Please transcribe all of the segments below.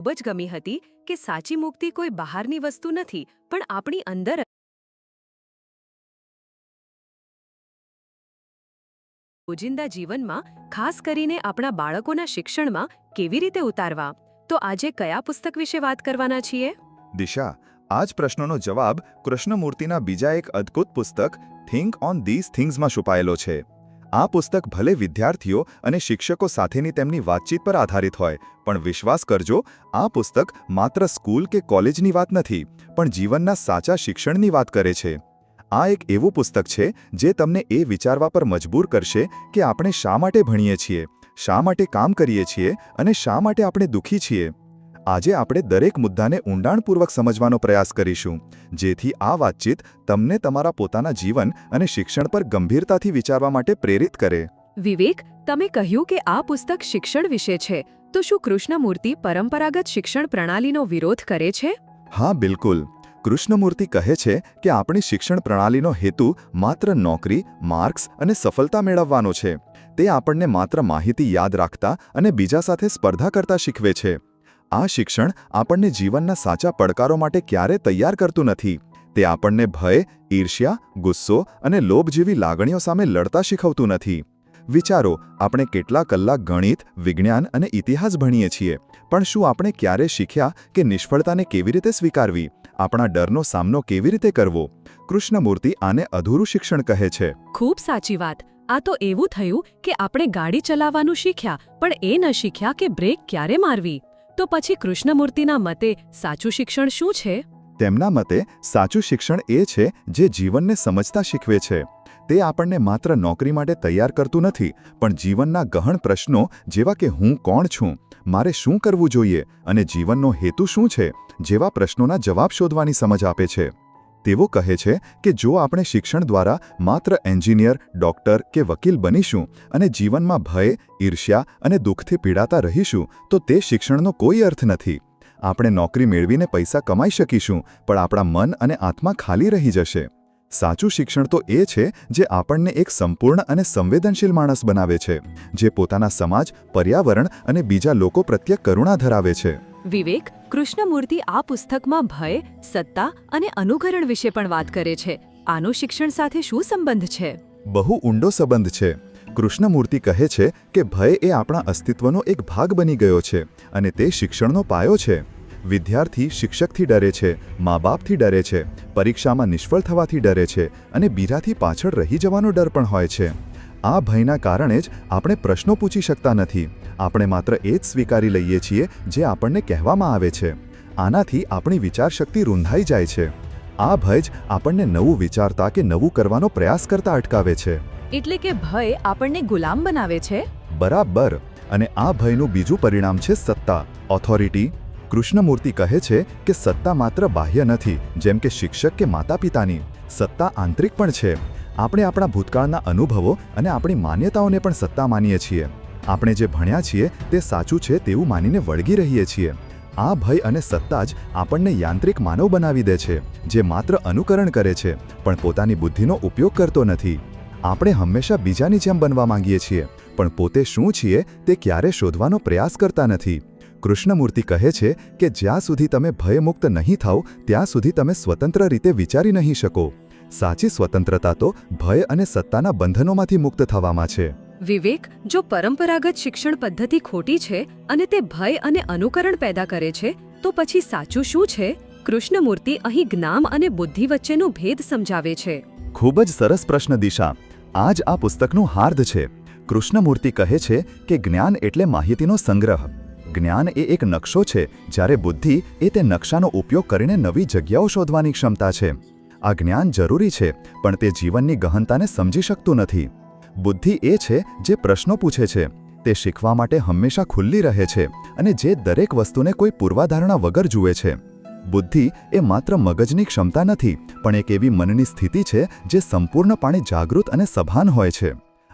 ખૂબ જ ગમી હતી કે સાચી મુક્તિ કોઈ બહારની વસ્તુ નથી, પણ આપણી અંદર રોજિંદા જીવનમાં, ખાસ કરીને આપણા બાળકોના શિક્ષણમાં, કેવી રીતે ઉતારવા? તો આજે કયા પુસ્તક વિશે વાત કરવાના છીએ? દિશા આ જ પ્રશ્નનો જવાબ કૃષ્ણમૂર્તિના બીજા એક અદ્ભુત પુસ્તક થિંક ઓન ધીઝ થિંગ્સમાં છુપાયેલો છે. આ પુસ્તક ભલે વિદ્યાર્થીઓ અને શિક્ષકો સાથેની તેમની વાતચીત પર આધારિત હોય, પણ વિશ્વાસ કરજો, આ પુસ્તક માત્ર સ્કૂલ કે કોલેજની વાત નથી, પણ જીવનના સાચા શિક્ષણની વાત કરે છે. આ એક એવું પુસ્તક છે, જે તમને એ વિચારવા પર મજબૂર કરશે કે આપણે શા માટે ભણીએ છીએ, શા માટે કામ કરીએ છીએ અને શા માટે આપણે દુઃખી છીએ. આજે આપણે દરેક મુદ્દાને ઊંડાણપૂર્વક સમજવાનો પ્રયાસ કરીશું જેથી આ વાતચીત તમને તમારા પોતાના જીવન અને શિક્ષણ પર ગંભીરતાથી વિચારવા માટે પ્રેરિત કરે. વિવેક તમે કહ્યું કે આ પુસ્તક શિક્ષણ વિશે છે તો શું કૃષ્ણમૂર્તિ પરંપરાગત શિક્ષણ પ્રણાલીનો વિરોધ કરે છે? હા બિલકુલ. કૃષ્ણમૂર્તિ કહે છે કે આપણી શિક્ષણ પ્રણાલીનો હેતુ માત્ર નોકરી માર્ક્સ અને સફળતા મેળવવાનો છે. તે આપણને માત્ર માહિતી યાદ રાખતા અને બીજા સાથે સ્પર્ધા કરતા શીખવે છે. આ શિક્ષણ આપણને જીવનના સાચા પડકારો માટે ક્યારે તૈયાર કરતું નથી. તે આપણને ભય, ઈર્ષ્યા, ગુસ્સો અને લોભ જેવી લાગણીઓ સામે લડતા શીખવતું નથી. વિચારો, આપણે કેટલા કલાક ગણિત, વિજ્ઞાન અને ઇતિહાસ ભણીએ છીએ, પણ શું આપણે ક્યારે શીખ્યા કે નિષ્ફળતાને કેવી રીતે સ્વીકારવી? આપણા ડરનો સામનો કેવી રીતે કરવો? કૃષ્ણમૂર્તિ આને અધૂરું શિક્ષણ કહે છે. ખૂબ સાચી વાત. આ તો એવું થયું કે આપણે ગાડી ચલાવવાનું શીખ્યા, પણ એ ન શીખ્યા કે બ્રેક ક્યારે મારવી? તો પછી કૃષ્ણમૂર્તિના મતે સાચું શિક્ષણ શું છે? તેમના મતે, સાચું શિક્ષણ એ છે જે જીવનને સમજતા શીખવે છે. તે આપણને માત્ર નોકરી માટે તૈયાર કરતું નથી, પણ જીવનના ગહન પ્રશ્નો જેવા કે હું કોણ છું, મારે શું કરવું જોઈએ અને જીવનનો હેતુ શું છે જેવા પ્રશ્નોના જવાબ શોધવાની સમજ આપે છે. તેઓ કહે છે કે જો આપણે શિક્ષણ દ્વારા માત્ર એન્જિનિયર, ડોક્ટર કે વકીલ બનીશું અને જીવનમાં ભય, ઈર્ષ્યા અને દુઃખથી પીડાતા રહીશું, તો તે શિક્ષણનો કોઈ અર્થ નથી. આપણે નોકરી મેળવીને પૈસા કમાઈ શકીશું, પણ આપણા મન અને આત્મા ખાલી રહી જશે. સાચું શિક્ષણ તો એ છે જે આપણને એક સંપૂર્ણ અને સંવેદનશીલ માણસ બનાવે છે, જે પોતાના સમાજ, પર્યાવરણ અને બીજા લોકો પ્રત્યે કરુણા ધરાવે છે. વિવેક કૃષ્ણમૂર્તિ આ પુસ્તકમાં ભય, સત્તા અને અનુકરણ વિશે પણ વાત કરે છે. આનો શિક્ષણ સાથે શું સંબંધ છે? બહુ ઊંડો સંબંધ છે. કૃષ્ણમૂર્તિ કહે છે કે ભય એ આપણા અસ્તિત્વનો એક ભાગ બની ગયો છે અને તે શિક્ષણનો પાયો છે. વિદ્યાર્થી શિક્ષકથી ડરે છે મા બાપથી ડરે છે, પરીક્ષામાં નિષ્ફળ થવાથી ડરે છે અને બીરાથી પાછળ રહી જવાનો ડર પણ હોય છે. આ ભયના કારણે જ આપણે પ્રશ્નો પૂછી શકતા નથી. આપણે માત્ર એ જ સ્વીકારી લઈએ છીએ જે આપણને કહેવામાં આવે છે. આનાથી આપણી વિચારશક્તિ રૂંધાઈ જાય છે. આ ભય જ આપણને નવું વિચારતા કે નવું કરવાનો પ્રયાસ કરતા અટકાવે છે. એટલે કે ભય આપણને ગુલામ બનાવે છે? બરાબર. અને આ ભયનું બીજું પરિણામ છે સત્તા. ઓથોરિટી કૃષ્ણમૂર્તિ કહે છે કે સત્તા માત્ર બાહ્ય નથી જેમ કે શિક્ષક કે માતા પિતાની સત્તા આંતરિક પણ છે. આપણે આપણા ભૂતકાળના અનુભવો અને આપણી માન્યતાઓને પણ સત્તા માનીએ છીએ. આપણે જે ભણ્યા છીએ તે સાચું છે તેવું માનીને વળગી રહીએ છીએ. આ ભય અને સત્તા જ આપણને યાંત્રિક માનવ બનાવી દે છે, જે માત્ર અનુકરણ કરે છે, પણ પોતાની બુદ્ધિનો ઉપયોગ કરતો નથી. આપણે હંમેશા બીજાની જેમ બનવા માંગીએ છીએ, પણ પોતે શું છીએ તે ક્યારે શોધવાનો પ્રયાસ કરતા નથી. કૃષ્ણમૂર્તિ કહે છે કે જ્યાં સુધી તમે ભયમુક્ત નહીં થાવ ત્યાં સુધી તમે સ્વતંત્ર રીતે વિચારી નહીં શકો. સાચી સ્વતંત્રતા તો ભય અને સત્તાના બંધનોમાંથી મુક્ત થવામાં છે. વિવેક જો પરંપરાગત શિક્ષણ પદ્ધતિ ખોટી છે અને તે ભય અને અનુકરણ પેદા કરે છે તો પછી સાચું શું છે? કૃષ્ણમૂર્તિ અહીં જ્ઞાન અને બુદ્ધિ વચ્ચેનો ભેદ સમજાવે છે. ખૂબ જ સરસ પ્રશ્ન દિશા. આ જ આ પુસ્તકનું હાર્દ છે. કૃષ્ણમૂર્તિ કહે છે કે જ્ઞાન એટલે માહિતીનો સંગ્રહ. જ્ઞાન એ એક નકશો છે જ્યારે બુદ્ધિ એ તે નકશાનો ઉપયોગ કરીને નવી જગ્યાઓ શોધવાની ક્ષમતા છે. આ જ્ઞાન જરૂરી છે, પણ તે જીવનની ગહનતાને સમજી શકતું નથી. બુદ્ધિ એ છે જે પ્રશ્નો પૂછે છે. તે શીખવા માટે હંમેશા ખુલ્લી રહે છે અને જે દરેક વસ્તુને કોઈ પૂર્વાધારણા વગર જુએ છે. બુદ્ધિ એ માત્ર મગજની ક્ષમતા નથી, પણ એક એવી મનની સ્થિતિ છે જે સંપૂર્ણપણે જાગૃત અને સભાન હોય છે.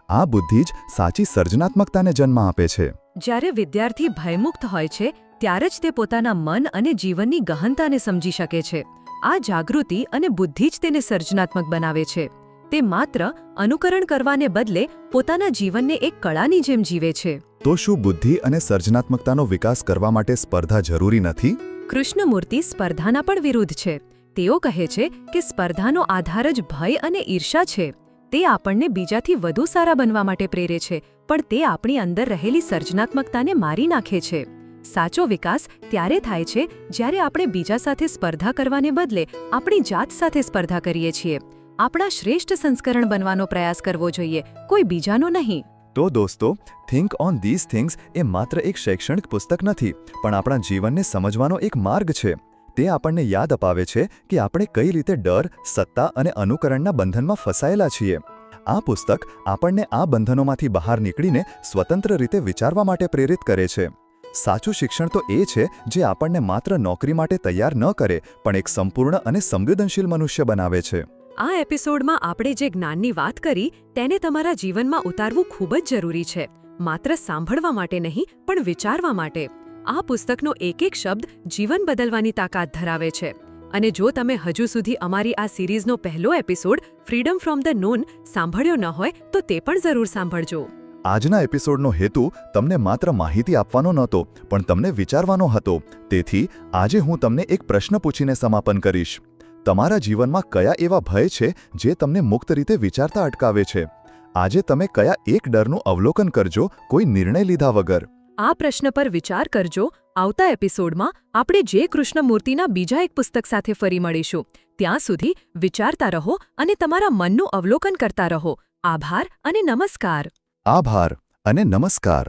આ બુદ્ધિ જ સાચી સર્જનાત્મકતાને જન્મ આપે છે. જ્યારે વિદ્યાર્થી ભયમુક્ત હોય છે, ત્યારે જ તે પોતાના મન અને જીવનની ગહનતાને સમજી શકે છે. આ જાગૃતિ અને બુદ્ધિ જ તેને સર્જનાત્મક બનાવે છે. તે માત્ર અનુકરણ કરવાને બદલે પોતાના જીવનને એક કળાની જેમ જીવે છે. તો શું બુદ્ધિ અને સર્જનાત્મકતાનો વિકાસ કરવા માટે સ્પર્ધા જરૂરી નથી? કૃષ્ણમૂર્તિ સ્પર્ધાના પણ વિરુદ્ધ છે. તેઓ કહે છે કે સ્પર્ધાનો આધાર જ ભય અને ઈર્ષા છે. તે આપણને બીજાથી વધુ સારા બનવા માટે પ્રેરે છે પણ તે આપણી અંદર રહેલી સર્જનાત્મકતાને મારી નાખે છે. સાચો વિકાસ ત્યારે થાય છે જ્યારે આપણે બીજા સાથે સ્પર્ધા કરવાને બદલે આપણી જાત સાથે સ્પર્ધા કરીએ છીએ. આપણા શ્રેષ્ઠ સંસ્કરણ બનવાનો પ્રયાસ કરવો જોઈએ, કોઈ બીજાનો નહીં. તો દોસ્તો થિંક ઓન ધીઝ થિંગ્સ એ માત્ર એક શૈક્ષણિક પુસ્તક નથી, પણ આપણા જીવનને સમજવાનો એક માર્ગ છે. તે આપણને યાદ અપાવે છે કે આપણે કઈ રીતે ડર, સત્તા અને અનુકરણના બંધનમાં ફસાયેલા છીએ. આ પુસ્તક આપણને આ બંધનોમાંથી બહાર નીકળીને સ્વતંત્ર રીતે વિચારવા માટે પ્રેરિત કરે છે. સાચું શિક્ષણ તો એ છે જે આપણને માત્ર નોકરી માટે તૈયાર ન કરે, પણ એક સંપૂર્ણ અને સંવેદનશીલ મનુષ્ય બનાવે છે. આ એપિસોડમાં આપણે જે જ્ઞાનની વાત કરી, તેને તમારા જીવનમાં ઉતારવું ખૂબ જ જરૂરી છે. માત્ર સાંભળવા માટે નહીં, પણ વિચારવા માટે. આ પુસ્તકનો એક એક શબ્દ જીવન બદલવાની તાકાત ધરાવે છે. અને જો તમે હજુ સુધી અમારી આ સિરીઝનો પહેલો episode freedom from the known સાંભળ્યો ન હોય, તો તે પણ જરૂર સાંભળજો. આજના એપિસોડનો હેતુ તમને માત્ર માહિતી આપવાનો નહોતો, પણ તમને વિચારવાનો હતો. તેથી આજે હું તમને એક પ્રશ્ન પૂછીને સમાપન કરીશ. તમારા જીવનમાં કયા એવા ભય છે જે તમને મુક્ત રીતે વિચારતા અટકાવે છે? આજે તમે કયા એક ડરનું અવલોકન કરજો કોઈ નિર્ણય લીધા વગર? આ પ્રશ્ન પર વિચાર કરજો. આવતા એપિસોડમાં આપણે જે કૃષ્ણમૂર્તિના બીજા એક પુસ્તક સાથે ફરી મળીશું. ત્યાં સુધી વિચારતા રહો અને તમારા મનનું અવલોકન કરતા રહો. આભાર અને નમસ્કાર. આભાર અને નમસ્કાર.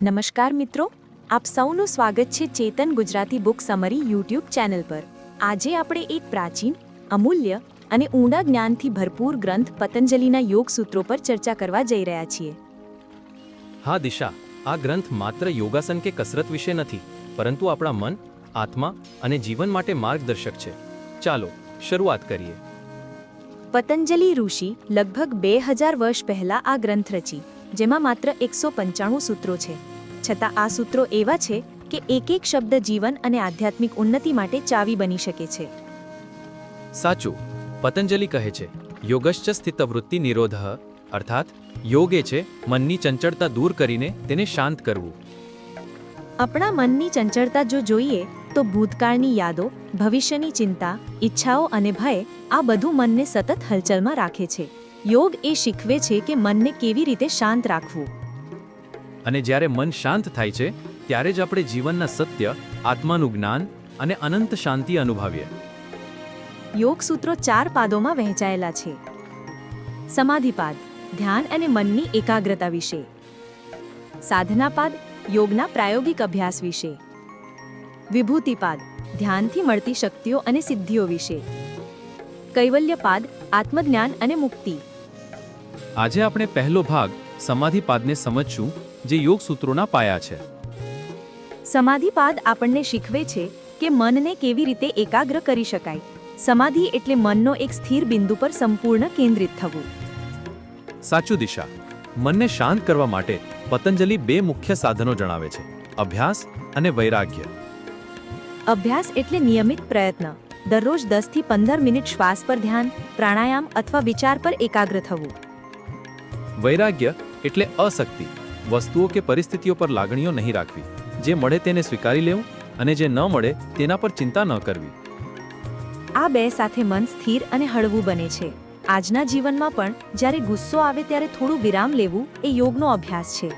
નમસ્કાર મિત્રો આપ સૌનું સ્વાગત છે Chetan Gujarati book summary YouTube channel પર. આજે આપણે એક પ્રાચીન અમૂલ્ય અને ઊંડા જ્ઞાનથી ભરપૂર ગ્રંથ પતંજલિના યોગ સૂત્રો પર ચર્ચા કરવા જઈ રહ્યા છીએ. હા દિશા આ ગ્રંથ માત્ર યોગાસન કે કસરત વિશે નથી પરંતુ આપણા મન આત્મા અને જીવન માટે માર્ગદર્શક છે. ચાલો શરૂઆત કરીએ. પતંજલિ ઋષિ લગભગ બે હજાર વર્ષ પહેલાં આ ગ્રંથ રચી જેમાં માત્ર એકસો પંચાણું સૂત્રો છે. છતાં આ સૂત્રો એવા છે કે એક એક શબ્દ જીવન અને આધ્યાત્મિક ઉન્નતિ માટે ચાવી બની શકે છે. સાચું પતંજલિ કહે છે યોગશ્ચ સ્થિતવૃત્તિ નિરોધ અર્થાત યોગ એ છે મનની ચંચળતા દૂર કરીને તેને શાંત કરવું. આપણા મનની ચંચળતા જો જોઈએ તો ભૂતકાળની યાદો ભવિષ્યની ચિંતા ઈચ્છાઓ અને ભય આ બધું મનને સતત હલચલમાં રાખે છે. યોગ એ શીખવે છે કે મનને કેવી રીતે શાંત રાખવું. અને જ્યારે મન શાંત થાય છે ત્યારે જ આપણે જીવનના સત્ય આત્માનું જ્ઞાન અને અનંત શાંતિ અનુભવીએ. યોગ સૂત્રો ચાર પાદોમાં વહેંચાયેલા છે. સમાધિપાદ ધ્યાન અને મનની એકાગ્રતા વિશે. સાધનાપાદ યોગના પ્રાયોગિક અભ્યાસ વિશે. વિભૂતિપાદ ધ્યાનથી મળતી શક્તિઓ અને સિદ્ધિઓ વિશે. કૈવલ્યપાદ આત્મજ્ઞાન અને મુક્તિ. આજે આપણે પહેલો ભાગ સમાધિપાદને સમજશું જે યોગ સૂત્રોના પાયા છે. સમાધિપાદ આપણને શીખવે છે કે મનને કેવી રીતે એકાગ્ર કરી શકાય. સમાધિ એટલે મનનો એક સ્થિર બિંદુ પર સંપૂર્ણ કેન્દ્રિત થવું. સાચું દિશા. મનને શાંત કરવા માટે પતંજલિ બે મુખ્ય સાધનો જણાવે છે. અભ્યાસ અને વૈરાગ્ય. અભ્યાસ એટલે નિયમિત પ્રયત્ન. દરરોજ દસથી પંદર મિનિટ શ્વાસ પર ધ્યાન પ્રાણાયામ અથવા વિચાર પર એકાગ્ર થવું. વૈરાગ્ય એટલે અશક્તિ. વસ્તુઓ કે પરિસ્થિતિઓ પર લાગણીઓ નહીં રાખવી. જે મળે તેને સ્વીકારી લેવું અને જે ન મળે તેના પર ચિંતા ન કરવી. આ બે સાથે મન સ્થિર અને હળવું બને છે. આજના જીવનમાં પણ જ્યારે ગુસ્સો આવે ત્યારે થોડું વિરામ લેવું એ યોગનો અભ્યાસ છે.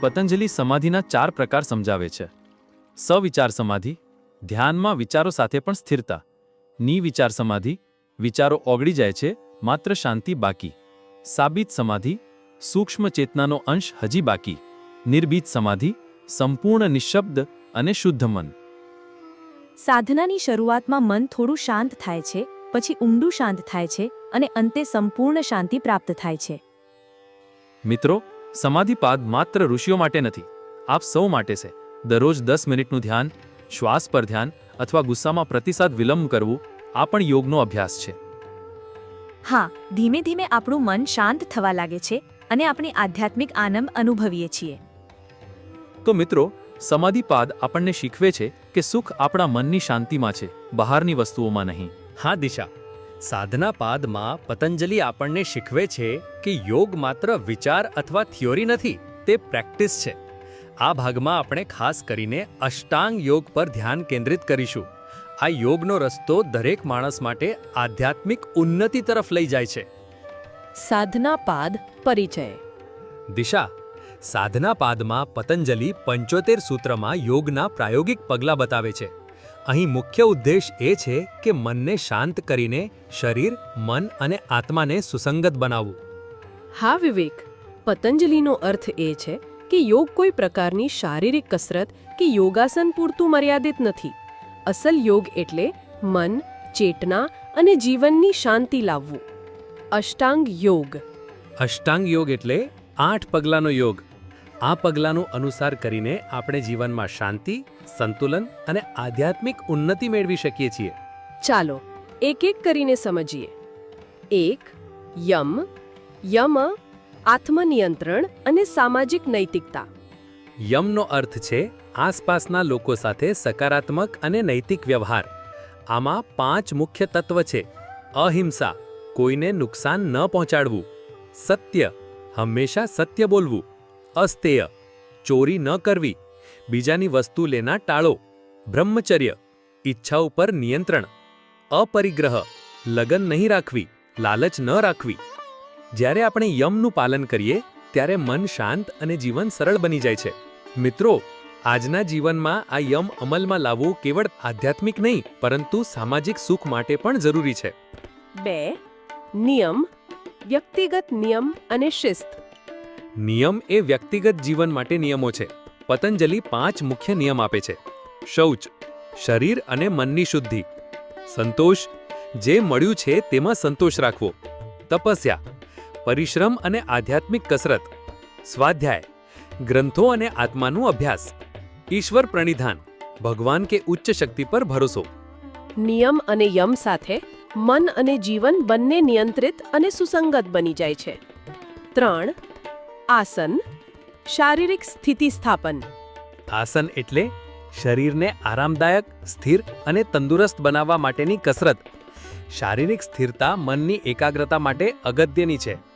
પતંજલિ સમાધિના ચાર પ્રકાર સમજાવે છે. સવિચાર સમાધિ ધ્યાનમાં વિચારો સાથે પણ સ્થિરતા. નિવિચાર સમાધિ વિચારો ઓગળી જાય છે માત્ર શાંતિ બાકી. સાબિત સમાધિ સૂક્ષ્મ ચેતનાનો અંશ હજી બાકી. નિર્બીજ સમાધિ સંપૂર્ણ નિશબ્દ અને શુદ્ધ મન. સાધનાની શરૂઆતમાં મન થોડું શાંત થાય છે પછી ઊંડું શાંત થાય છે અને અંતે સંપૂર્ણ શાંતિ પ્રાપ્ત થાય છે. મિત્રો સમાધિપાદ માત્ર ઋષિઓ માટે નથી આપ સૌ માટે છે. દરરોજ દસ મિનિટનું ધ્યાન શ્વાસ પર ધ્યાન અથવા ગુસ્સામાં પ્રતિસાદ વિલંબ કરવું આ પણ યોગનો અભ્યાસ છે. હા ધીમે ધીમે આપણું મન શાંત થવા લાગે છે અને આપણે આધ્યાત્મિક આનંદ અનુભવીએ છીએ. તો મિત્રો સમાધિપાદ આપણને શીખવે છે કે સુખ આપણા મનની શાંતિમાં છે બહારની વસ્તુઓમાં નહીં. હા દિશા. સાધના પાદમાં પતંજલિ આપણને શીખવે છે કે યોગ માત્ર વિચાર અથવા થિયોરી નથી તે પ્રેક્ટિસ છે. આ ભાગમાં આપણે ખાસ કરીને અષ્ટાંગ યોગ પર ધ્યાન કેન્દ્રિત કરીશું. આ યોગનો રસ્તો દરેક માણસ માટે આધ્યાત્મિક ઉન્નતિ તરફ લઈ જાય છે. સાધના પાદ પરિચય. દિશા સાધના પાદમાં પતંજલિ પંચોતેર સૂત્રમાં યોગના પ્રાયોગિક પગલાં બતાવે છે. અહીં મુખ્ય ઉદ્દેશ એ છે કે મનને શાંત કરીને શરીર મન અને આત્માને સુસંગત બનાવવું. હા વિવેક. પતંજલિનો અર્થ એ છે કે યોગ કોઈ પ્રકારની શારીરિક કસરત કે યોગાસન પૂરતું મર્યાદિત નથી. અસલ યોગ એટલે મન ચેતના અને જીવનની શાંતિ લાવવું. અષ્ટાંગ યોગ. અષ્ટાંગ યોગ એટલે આઠ પગલાંનો યોગ. આ પગલાંનું અનુસાર કરીને આપણે જીવનમાં શાંતિ સંતુલન અને આધ્યાત્મિક ઉન્નતિ મેળવી શકીએ છીએ. ચાલો એક એક કરીને સમજીએ. એક યમ યમ આત્મનિયંત્રણ અને સામાજિક નૈતિકતા. યમનો અર્થ છે, આસપાસના લોકો સાથે સકારાત્મક અને નૈતિક વ્યવહાર. આમાં પાંચ મુખ્ય તત્વ છે. અહિંસા, કોઈને નુકસાન ન પહોંચાડવું. સત્ય, હંમેશા સત્ય બોલવું. અસ્તેય, ચોરી ન કરવી. બીજાની વસ્તુ લેના ટાળો. બ્રહ્મચર્ય, ઈચ્છા ઉપર નિયંત્રણ. અપરિગ્રહ, લગન નહીં રાખવી, લાલચ ન રાખવી. જ્યારે આપણે યમનું પાલન કરીએ ત્યારે મન શાંત અને જીવન સરળ બની જાય છે. મિત્રો આજના જીવનમાં આ યમ અમલમાં લાવવું કેવળ આધ્યાત્મિક નહીં પરંતુ સામાજિક સુખ માટે પણ જરૂરી છે. બે નિયમ વ્યક્તિગત નિયમ અને શિસ્ત. નિયમ એ વ્યક્તિગત જીવન માટે નિયમો છે. પતંજલિ પાંચ મુખ્ય નિયમ આપે છે. શૌચ શરીર અને મનની શુદ્ધિ. સંતોષ જે મળ્યું છે તેમાં સંતોષ રાખવો. તપસ્યા પરિશ્રમ અને આધ્યાત્મિક કસરત. સ્વાધ્યાય. ગ્રંથો અને આત્માનું અભ્યાસ. ઈશ્વર પ્રણિધાન. ભગવાન કે ઉચ્ચ શક્તિ પર ભરોસો. નિયમ અને યમ સાથે મન અને જીવન બંને નિયંત્રિત અને સુસંગત બની જાય છે. ત્રણ. આસન. શારીરિક સ્થિતિસ્થાપન આસન એટલે શરીરને આરામદાયક સ્થિર અને તંદુરસ્ત બનાવવા માટેની કસરત. શારીરિક સ્થિરતા મનની એકાગ્રતા માટે અગત્યની છે.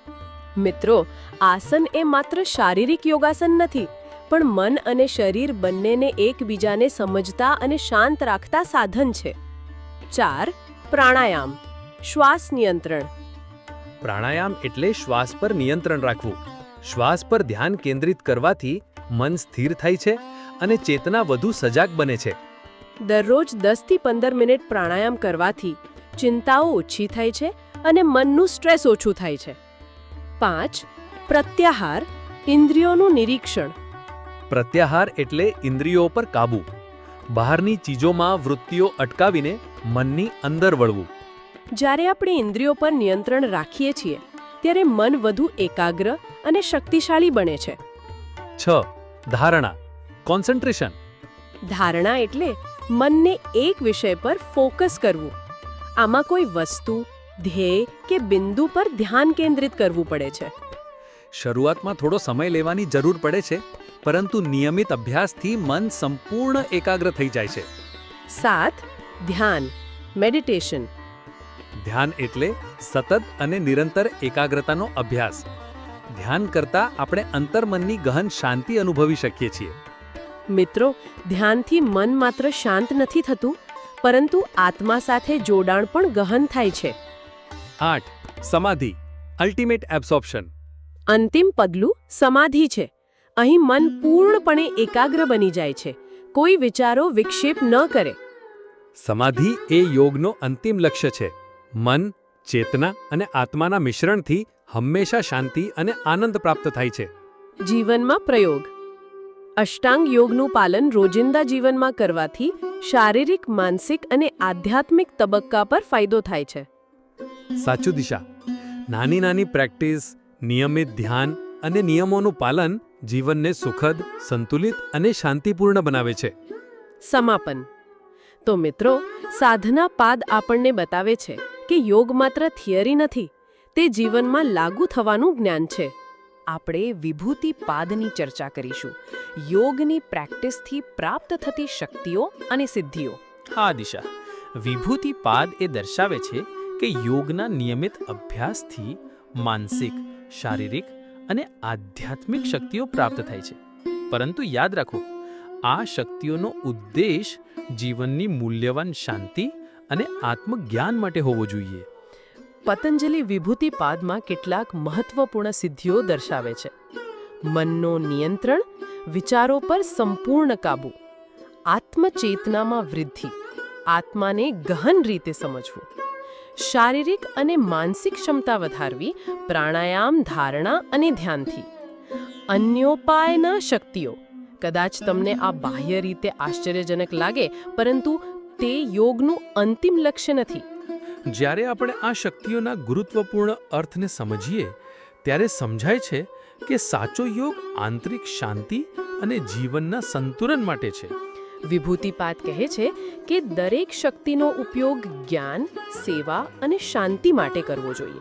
મિત્રો આસન એ માત્ર શારીરિક યોગાસન નથી પણ મન અને શરીર બંનેને એકબીજાને સમજતા અને શાંત રાખતા સાધન છે. ચાર પ્રાણાયામ શ્વાસ નિયંત્રણ. પ્રાણાયામ એટલે શ્વાસ પર નિયંત્રણ રાખવું. શ્વાસ પર ધ્યાન કેન્દ્રિત કરવાથી મન સ્થિર થાય છે અને ચેતના વધુ સજાગ બને છે. દરરોજ દસથી પંદર મિનિટ પ્રાણાયામ કરવાથી ચિંતાઓ ઓછી થાય છે અને મનનું સ્ટ્રેસ ઓછું થાય છે. પાંચ પ્રત્યાહાર ઇન્દ્રિયોનું નિરીક્ષણ. પ્રત્યાહાર એટલે ઇન્દ્રિયો પર કાબુ. બહારની ચીજોમાં વૃત્તિઓ અટકાવીને મનની અંદર વળવું. જ્યારે આપણે ઇન્દ્રિયો પર નિયંત્રણ રાખીએ છીએ ત્યારે મન વધુ એકાગ્ર અને શક્તિશાળી બને છે. છ ધારણા કોન્સન્ટ્રેશન. ધારણા એટલે મનને એક વિષય પર ફોકસ કરવું. આમાં કોઈ વસ્તુ ધ્યેય કે બિંદુ પર ધ્યાન કેન્દ્રિત કરવું પડે છે. શરૂઆતમાં થોડો સમય લેવાની જરૂર પડે છે પરંતુ નિયમિત અભ્યાસથી મન સંપૂર્ણ એકાગ્ર થઈ જાય છે. સાત ધ્યાન મેડિટેશન. ધ્યાન એટલે સતત અને નિરંતર એકાગ્રતાનો અભ્યાસ. ધ્યાન કરતા આપણે અંતર્મનની ગહન શાંતિ અનુભવી શકીએ છીએ. મિત્રો ધ્યાનથી મન માત્ર શાંત નથી થતું પરંતુ આત્મા સાથે જોડાણ પણ ગહન થાય છે. આઠ સમાધિ અલ્ટિમેટ એબ્સોર્પ્શન અંતિમ પગલું સમાધિ છે. અહીં મન પૂર્ણપણે એકાગ્ર બની જાય છે. કોઈ વિચારો વિક્ષેપ ન કરે. સમાધિ એ યોગનો અંતિમ લક્ષ્ય છે. મન ચેતના અને આત્માના મિશ્રણથી હંમેશા શાંતિ અને આનંદ પ્રાપ્ત થાય છે. જીવનમાં પ્રયોગ. અષ્ટાંગ યોગનું પાલન રોજિંદા જીવનમાં કરવાથી શારીરિક માનસિક અને આધ્યાત્મિક તબક્કા પર ફાયદો થાય છે. સાચું દિશા. નાની નાની પ્રેક્ટિસ નિયમિત ધ્યાન અને નિયમોનું પાલન જીવનને સુખદ સંતુલિત અને શાંતિપૂર્ણ બનાવે છે. સમાપન. તો મિત્રો સાધના પાદ આપણને બતાવે છે કે યોગ માત્ર થિયરી નથી તે જીવનમાં લાગુ થવાનું જ્ઞાન છે. આપણે વિભૂતિ પાદની ચર્ચા કરીશું. યોગની પ્રેક્ટિસથી પ્રાપ્ત થતી શક્તિઓ અને સિદ્ધિઓ. હા દિશા. વિભૂતિ પાદ એ દર્શાવે છે કે યોગના નિયમિત અભ્યાસથી માનસિક, શારીરિક અને આધ્યાત્મિક શક્તિઓ પ્રાપ્ત થાય છે. પરંતુ યાદ રાખો, આ શક્તિઓનો ઉદ્દેશ જીવનની મૂલ્યવાન શાંતિ અને આત્મજ્ઞાન માટે હોવો જોઈએ. પતંજલિ વિભૂતિ પાદમાં કેટલાક મહત્વપૂર્ણ સિદ્ધિઓ દર્શાવે છે. મનનો નિયંત્રણ, વિચારો પર સંપૂર્ણ કાબુ, આત્મચેતનામાં વૃદ્ધિ, આત્માને ગહન રીતે સમજવું. શારીરિક અને માનસિક ક્ષમતા વધારવી, પ્રાણાયામ, ધારણા અને ધ્યાનથી. અન્યોપાયના શક્તિઓ. કદાચ તમને આ બાહ્ય રીતે આશ્ચર્યજનક લાગે, પરંતુ તે યોગનું અંતિમ લક્ષ્ય નથી. જ્યારે આપણે આ શક્તિઓના ગુરુત્વપૂર્ણ અર્થને સમજીએ, ત્યારે સમજાય છે કે સાચો યોગ આંતરિક શાંતિ અને જીવનના સંતુલન માટે છે. વિભૂતિપાદ કહે છે કે દરેક શક્તિનો ઉપયોગ જ્ઞાન, સેવા અને શાંતિ માટે કરવો જોઈએ.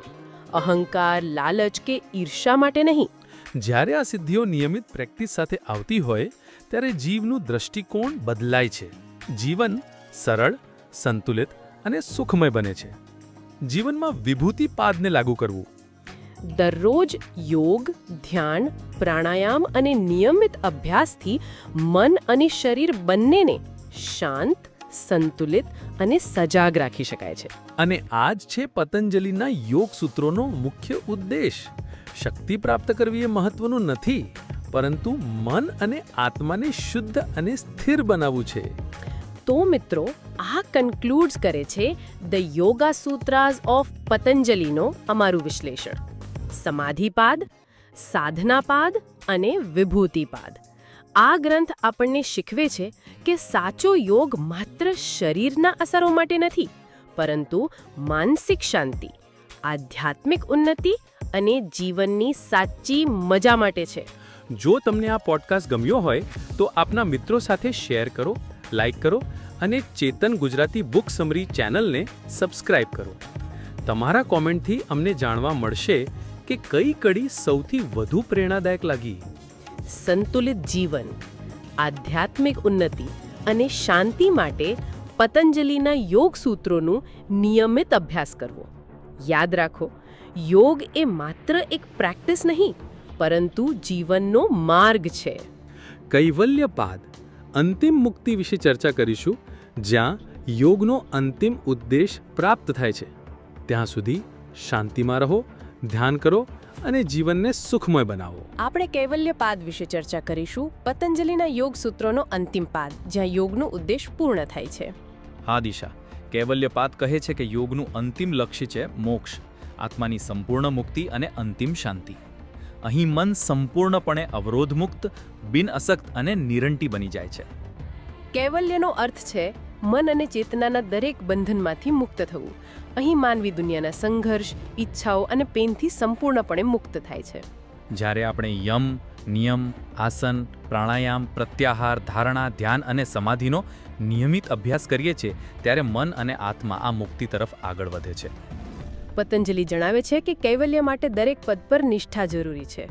અહંકાર, લાલચ કે ઈર્ષા માટે નહીં. જ્યારે આ સિદ્ધિઓ નિયમિત પ્રેક્ટિસ સાથે આવતી હોય, ત્યારે જીવનું દ્રષ્ટિકોણ બદલાય છે. જીવન સરળ, સંતુલિત અને સુખમય બને છે. જીવનમાં વિભૂતિપાદને લાગુ કરવું દરરોજ યોગ ધ્યાન પ્રાણાયામ અને નિયમિત અભ્યાસથી મન અને શરીર બંનેને શાંત સંતુલિત અને સજાગ રાખી શકાય છે. અને આ જ છે પતંજલિના યોગ સૂત્રોનો મુખ્ય ઉદ્દેશ. શક્તિ પ્રાપ્ત કરવી એ મહત્વનું નથી પરંતુ મન અને આત્માને શુદ્ધ અને સ્થિર બનાવવું છે. તો મિત્રો આ કન્ક્લુડ્સ કરે છે ધ યોગા સૂત્રાઝ ઓફ પતંજલિનો અમારું વિશ્લેષણ. સમાધિપાદ, સાધનાપાદ અને વિભૂતિપાદ. આ ગ્રંથ આપણને શીખવે છે કે સાચો યોગ માત્ર શરીરના અસરો માટે નથી, પરંતુ માનસિક શાંતિ, આધ્યાત્મિક ઉન્નતિ અને જીવનની સાચી મજા માટે છે. જો તમને આ પોડકાસ્ટ ગમ્યો હોય, તો આપના મિત્રો સાથે શેર કરો, લાઈક કરો અને ચેતન ગુજરાતી બુક સમરી ચેનલને સબસ્ક્રાઇબ કરો. તમારા કોમેન્ટથી અમને જાણવા મળશે કે કઈ કડી સૌથી વધુ પ્રેરણાદાયક લાગી? સંતુલિત જીવન આધ્યાત્મિક ઉન્નતિ અને શાંતિ માટે પતંજલિના યોગ સૂત્રોનું નિયમિત અભ્યાસ કરવો. યાદ રાખો યોગ એ માત્ર એક પ્રેક્ટિસ નહીં પરંતુ જીવનનો માર્ગ છે. કૈવલ્યપાદ અંતિમ મુક્તિ વિશે ચર્ચા કરીશું જ્યાં યોગનો અંતિમ ઉદ્દેશ પ્રાપ્ત થાય છે. ત્યાં સુધી શાંતિમાં રહો. ધ્યાન કરો અને જીવનને સુખમય બનાવો. આપણે કૈવલ્ય પાદ વિશે ચર્ચા કરીશું પતંજલિના યોગ સૂત્રોનો અંતિમ પાદ જ્યાં યોગનો ઉદ્દેશ પૂર્ણ થાય છે. હા દિશા. કૈવલ્યપાત કહે છે કે યોગનું અંતિમ લક્ષ્ય છે મોક્ષ આત્માની સંપૂર્ણ મુક્તિ અને અંતિમ શાંતિ. અહીં મન સંપૂર્ણપણે અવરોધમુક્ત બિનઅસક્ત અને નિરંટી બની જાય છે. કૈવલ્યનો અર્થ છે મન અને ચેતનાના દરેક બંધનમાંથી મુક્ત થવું. અહીં માનવી દુનિયાના સંઘર્ષ ઈચ્છાઓ અને પેનથી સંપૂર્ણપણે મુક્ત થાય છે. જ્યારે આપણે યમ નિયમ આસન પ્રાણાયામ પ્રત્યાહાર ધારણા ધ્યાન અને સમાધિનો નિયમિત અભ્યાસ કરીએ છીએ ત્યારે મન અને આત્મા આ મુક્તિ તરફ આગળ વધે છે. પતંજલિ જણાવે છે કે કૈવલ્ય માટે દરેક પદ પર નિષ્ઠા જરૂરી છે.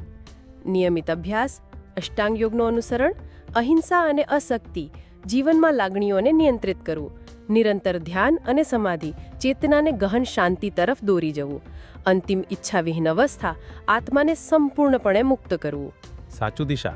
નિયમિત અભ્યાસ અષ્ટાંગ યોગનું અનુસરણ અહિંસા અને અશક્તિ જીવનમાં લાગણીઓને નિયંત્રિત કરવું, નિરંતર ધ્યાન અને સમાધિ, ચેતનાને ગહન શાંતિ તરફ દોરી જવું, અંતિમ ઈચ્છાવિહીન અવસ્થા આત્માને સંપૂર્ણપણે મુક્ત કરવું. સાચું દિશા.